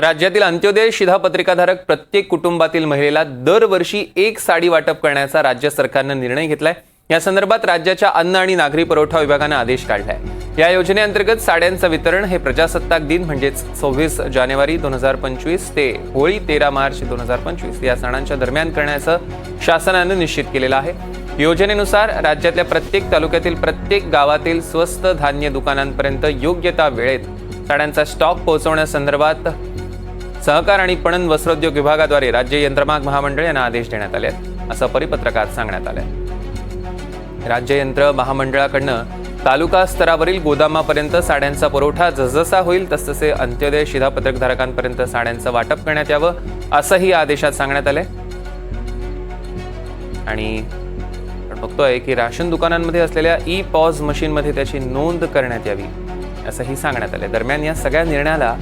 राज्यातील अंत्योदय शिधापत्रिकाधारक प्रत्येक कुटुंबातील महिलेला दरवर्षी एक साडी वाटप करण्याचा राज्य सरकारनं निर्णय घेतलाय. या संदर्भात राज्याच्या अन्न आणि नागरी पुरवठा विभागानं आदेश काढलाय. या योजनेअंतर्गत साड्यांचं वितरण हे प्रजासत्ताक दिन म्हणजेच सव्वीस जानेवारी दोन हजार पंचवीस ते होळी तेरा मार्च दोन हजार पंचवीस या सणांच्या दरम्यान करण्याचं शासनानं निश्चित केलेलं आहे. योजनेनुसार राज्यातल्या प्रत्येक तालुक्यातील प्रत्येक गावातील स्वस्त धान्य दुकानांपर्यंत योग्य त्या वेळेत साड्यांचा स्टॉक पोहोचवण्यासंदर्भात सहकार आणि पणन वस्त्रोद्योग विभागाद्वारे राज्य यंत्रमाग महामंडळ यांना आदेश देण्यात आले आहेत असं परिपत्रकात सांगण्यात आलं राज्य यंत्र महामंडळाकडनं तालुका स्तरावरील गोदामापर्यंत साड्यांचा पुरवठा जसजसा होईल तसतसे अंत्योदय शिधापत्रकधारकांपर्यंत साड्यांचं वाटप करण्यात यावं असंही आदेशात सांगण्यात आलंय. आणि बघतोय की राशन दुकानांमध्ये असलेल्या ई पॉज मशीनमध्ये त्याची नोंद करण्यात यावी असंही सांगण्यात आलंय. दरम्यान या सगळ्या निर्णयाला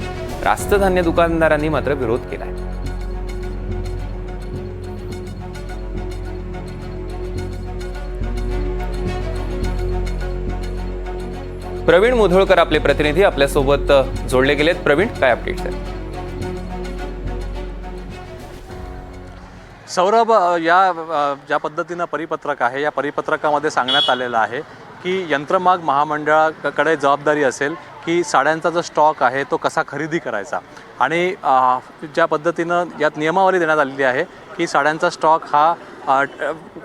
रास्त धान्य दुकानदारांनी मात्र विरोध केलाय. प्रवीण मुधोळकर आपले प्रतिनिधी आपल्यासोबत जोडले गेलेत. प्रवीण काय अपडेट्स आहेत सौरभ या ज्या पद्धतीनं परिपत्रक आहे या परिपत्रकामध्ये सांगण्यात आलेलं आहे की यंत्रमाग महामंडळाकडे जबाबदारी असेल की साड्यांचा जो स्टॉक आहे तो कसा खरेदी करायचा? आणि ज्या पद्धतीनं यात नियमावली देण्यात आलेली आहे की साड्यांचा स्टॉक हा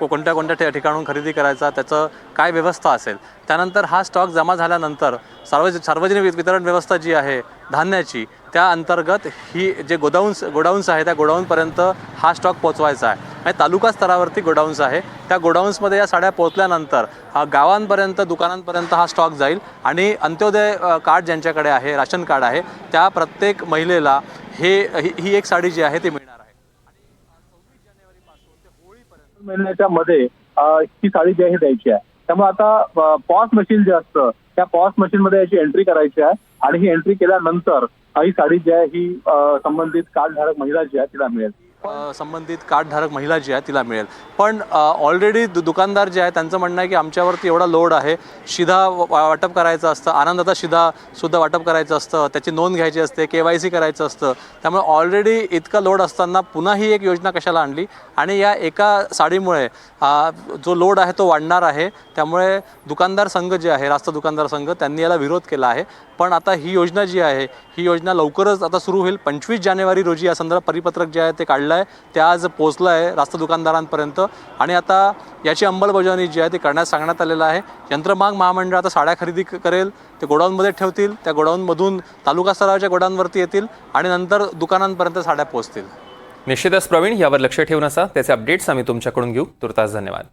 कोणत्या कोणत्या ठिकाणून खरेदी करायचा त्याचं काय व्यवस्था असेल? त्यानंतर हा स्टॉक जमा झाल्यानंतर सार्वज सार्वजनिक वितरण व्यवस्था जी आहे धान्याची त्या अंतर्गत ही जे गोडाऊन्स गोडाऊन्स आहे त्या गोडाऊनपर्यंत हा स्टॉक पोचवायचा आहे. म्हणजे तालुका स्तरावरती गोडाऊन्स आहे. त्या गोडाऊन्समध्ये या साड्या पोहोचल्यानंतर गावांपर्यंत दुकानांपर्यंत हा स्टॉक जाईल आणि अंत्योदय कार्ड ज्यांच्याकडे आहे राशन कार्ड आहे त्या प्रत्येक महिलेला हे ही- एक साडी जी आहे ती मिळणार आहे. महिन्याच्या मध्ये ही साडी जी आहे द्यायची आहे. त्यामुळे आता पॉस मशीन जे असतं त्या पॉस मशीन मध्ये याची एंट्री करायची आहे आणि ही एंट्री केल्यानंतर ही साडी जी आहे ही संबंधित कार्डधारक महिला जी आहे तिला मिळेल. संबंधित कार्डधारक महिला जी आहे तिला मिळेल. पण ऑलरेडी दु दुकानदार जे आहे त्यांचं म्हणणं आहे की आमच्यावरती एवढा लोड आहे. शिधा वा- वाटप करायचं असतं. आनंदाचा शिधा सुद्धा वाटप करायचं असतं. त्याची नोंद घ्यायची असते. के वाय सी करायचं असतं. त्यामुळे ऑलरेडी इतका लोड असताना पुन्हा ही एक योजना कशाला आणली? आणि या एका साडीमुळे जो लोड आहे तो वाढणार आहे. त्यामुळे दुकानदार संघ जे आहे रास्त दुकानदार संघ त्यांनी याला विरोध केला आहे. पण आता ही योजना जी आहे ही योजना लवकरच आता सुरू होईल. पंचवीस जानेवारी रोजी या संदर्भात परिपत्रक जे आहे ते काढलं आहे ते आज पोचलं आहे रास्त दुकानदारांपर्यंत. आणि आता याची अंमलबजावणी जी आहे ती करण्यास सांगण्यात आलेलं आहे. यंत्रमाग महामंडळ आता साड्या खरेदी करेल ते गोडाऊनमध्ये ठेवतील त्या गोडाऊनमधून तालुका स्तरावरच्या गोडाऊनवरती येतील आणि नंतर दुकानांपर्यंत साड्या पोचतील निश्चितच प्रवीण यावर लक्ष ठेवून असा त्याचे अपडेट्स आम्ही तुमच्याकडून घेऊ. तुर्तास धन्यवाद.